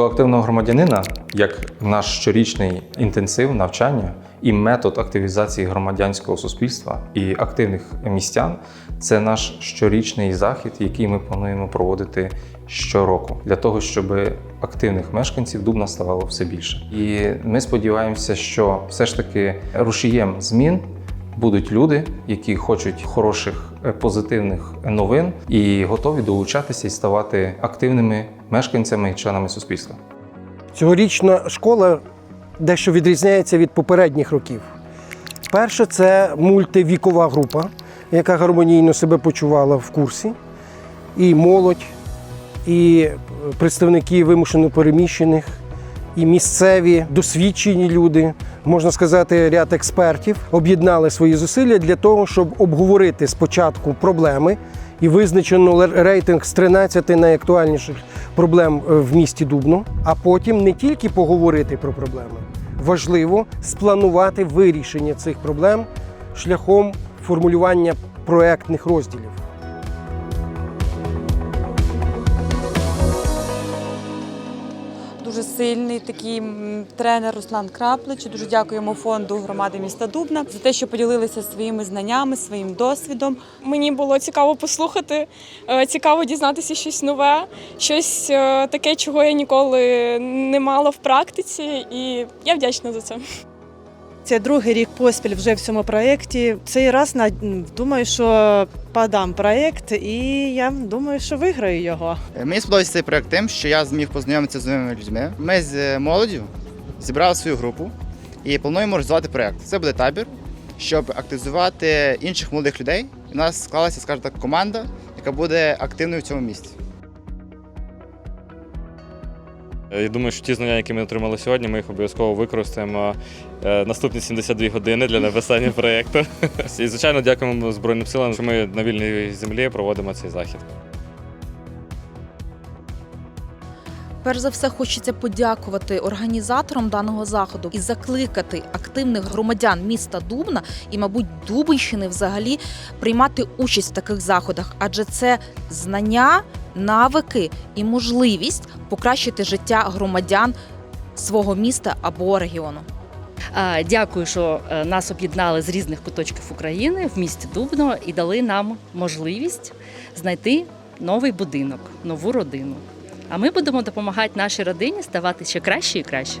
Школа активного громадянина як наш щорічний інтенсив навчання і метод активізації громадянського суспільства і активних містян це наш щорічний захід, який ми плануємо проводити щороку для того, щоб активних мешканців Дубна ставало все більше. І ми сподіваємося, що все ж таки рушієм змін будуть люди, які хочуть хороших е, позитивних новин і готові долучатися і ставати активними мешканцями і членами суспільства. Цьогорічна школа дещо відрізняється від попередніх років. Перше, це мультивікова група, яка гармонійно себе почувала в курсі. І молодь, і представники вимушено переміщених, і місцеві досвідчені люди, можна сказати, ряд експертів об'єднали свої зусилля для того, щоб обговорити спочатку проблеми і визначено рейтинг з 13 найактуальніших проблем е, в місті Дубно, а потім не тільки поговорити про проблеми, важливо спланувати вирішення цих проблем шляхом формулювання проектних розділів. Дуже сильний такий тренер Руслан Краплич. Дуже дякуємо фонду громади міста Дубна за те, що поділилися своїми знаннями, своїм досвідом. Мені було цікаво послухати, е, цікаво дізнатися щось нове, щось е, таке, чого я ніколи не мала в практиці, і я вдячна за це. Це другий рік поспіль вже в цьому проєкті. Цей раз думаю, що подам проєкт, і я думаю, що виграю його. Е, Мені сподобався цей проект тим, що я зміг познайомитися з новими людьми. Ми з е, молоддю зібрали свою групу і плануємо розвивати проект. Це буде табір, щоб активізувати інших молодих людей. У нас склалася, скажімо так, команда, яка буде активною в цьому місті. Я думаю, що ті знання, які ми отримали сьогодні, ми їх обов'язково використаємо е, наступні 72 години для написання проєкту. І, звичайно, дякуємо Збройним силам, що ми на вільній землі проводимо цей захід. Перш за все, хочеться подякувати організаторам даного заходу і закликати активних громадян міста Дубна і, мабуть, Дубинщини взагалі приймати участь в таких заходах, адже це знання, навики і можливість покращити життя громадян свого міста або регіону. Дякую, що е, нас об'єднали з різних куточків України в місті Дубно і дали нам можливість знайти новий будинок, нову родину. А ми будемо допомагати нашій родині ставати ще краще і краще.